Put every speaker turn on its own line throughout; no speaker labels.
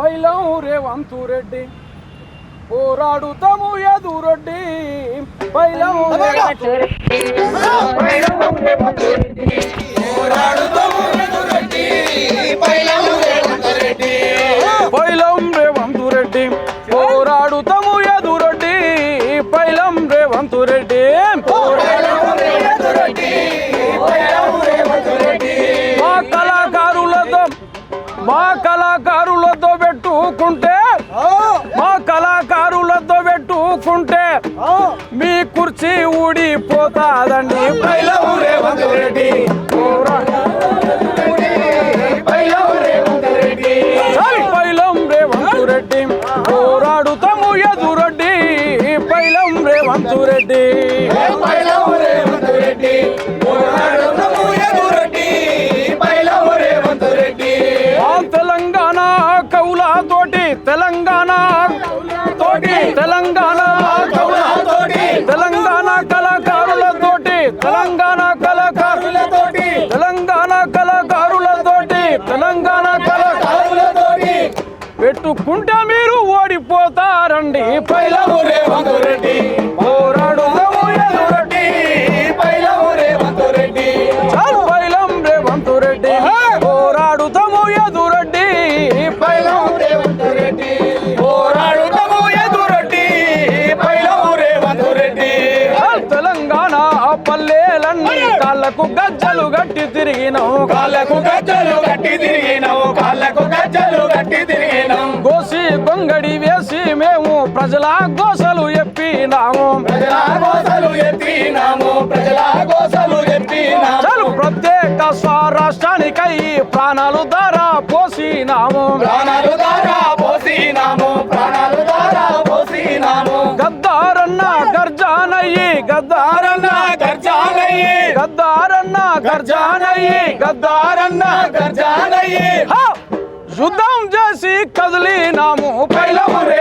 పైలం రేవంతు రెడ్డి పోరాడుతాము ఎదురొడ్డి పైలం రేవంతు పైలం రేవంతు రెడ్డి పోరాడుతాము ఎదురొడ్డి పైలం రేవంతు రెడ్డి మా కళాకారులతో మా కళాకారులతో పెట్టుకుంటే మా కళాకారులతో పెట్టుకుంటే మీ కుర్చీ ఊడిపోతాదండి రేవంతు రెడ్డి. పెట్టుకుంటే మీరు ఓడిపోతారండి. పైలము రేవంతు రెడ్డి. పోరాడుతాము ఎదురొడ్డి చాలు పైలం రేవంతు రెడ్డి. పోరాడుతాము ఎదురొడ్డి పైలం రేవంతు రెడ్డి. పోరాడుతాము ఎదురొడ్డి పైలం రేవంతు రెడ్డి. తెలంగాణ పల్లెలన్నీ కాళ్ళకు గజ్జలు గట్టి తిరిగినాం.
కాళ్ళకు గజ్జలు గట్టి తిరిగినావు
ప్రజల గోసలు ఎప్పినాము.
ప్రజల గోసలు ఎత్తినాము ప్రజల గోసలు ఎత్తినాము
చాలు ప్రత్యేక స్వరాష్ట్రానికై ప్రాణాలు ధర పోసినాము.
ప్రాణాలు దారా పోసినాము. ప్రాణాలు దారా పోసినాము.
గద్దారన్న గర్జానయ్యి గద్దారన్న
గర్జానయ్యి.
గద్దారన్న గర్జానయ్యి.
గద్దారన్న గర్జానయ్యి!
యుద్ధం చేసి కదిలినాము.
పైలము రేవంతు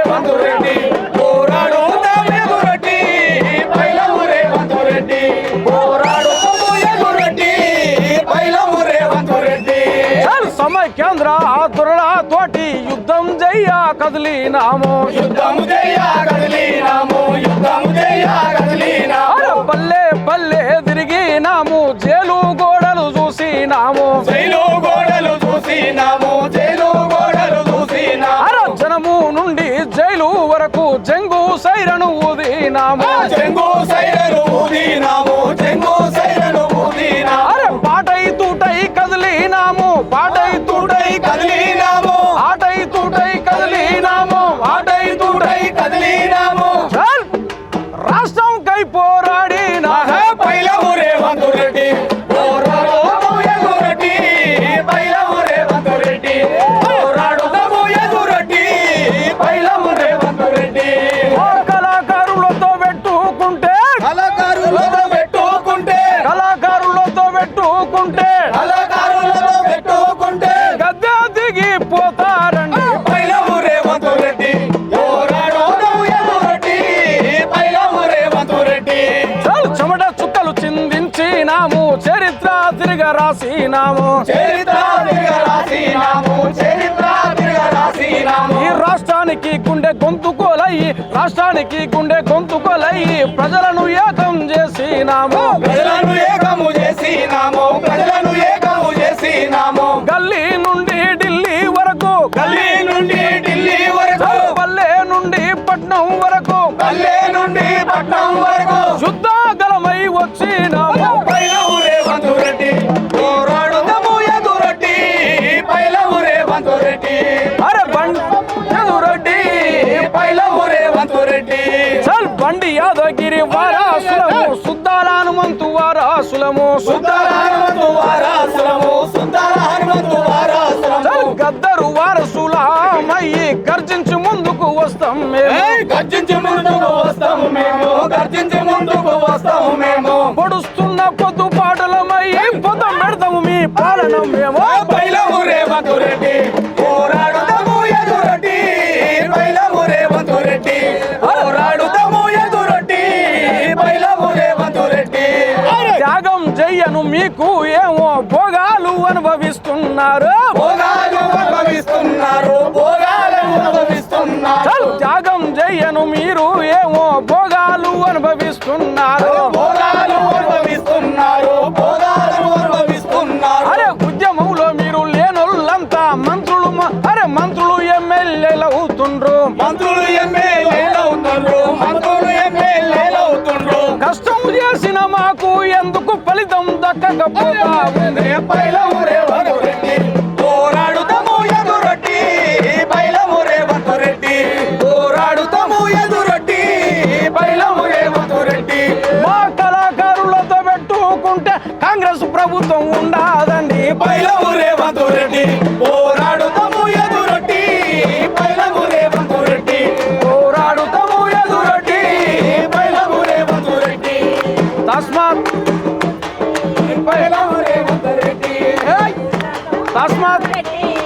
దురళ తోటి యుద్ధం చెయ్య కదిలినాము
యుద్ధము చెయ్య కదిలినాము యుద్ధము చెయ్య కదిలినాము
పల్లె పల్లె తిరిగినాము జైలు గోడలు చూసినాము
జైలు గోడలు చూసినాము జైలు గోడలు చూసినాము
జనము నుండి జైలు వరకు జంగు సైరను ఊదినాము
చెంగు సైరను
తూటై కదిలినాము. రాష్ట్రం కై పోరాడినా
పైలము రేవంతు రెడ్డి
కళాకారులతో పెట్టుకుంటే
కళాకారులతో పెట్టుకుంటే
చెమట చుక్కలు చిందించినాము చరిత్ర తిరగ రాసినాము.
చరిత్ర తిరగ రాసినాము చరిత్ర తిరగ రాసినాము.
ఈ రాష్ట్రానికి గుండె గొంతుకోలయ్యి రాష్ట్రానికి గుండె గొంతుకోలయ్యి ప్రజలను ఏకం చేసినాము.
ప్రజలను ఏకము చేసినాము ప్రజలను ఏకము చేసినాము.
గల్లీ నుండి యాదగిరి వారాసులము సుద్దాల హనుమంతు వారాసులము
సుందర హనుమంతు వారాసులము సుందర హనుమంతు వారాసులము
గద్దరు వారసులమయ్యి గర్జించి ముందుకు వస్తాం మేము.
గర్జించి ముందుకు
మీకు ఏమో భోగాలు అనుభవిస్తున్నారు.
అనుభవిస్తున్నారు. అనుభవిస్తున్నారు. త్యాగం చెయ్యను మీరు ఏమో భోగాలు అనుభవిస్తున్నారు.
భోగాలు అనుభవిస్తున్నారు. Singapore, when
they're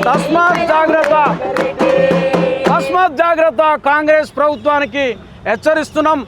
తస్మాత్ జాగ్రత్త. తస్మాత్ జాగ్రత్త కాంగ్రెస్ ప్రభుత్వానికి హెచ్చరిస్తున్నాం.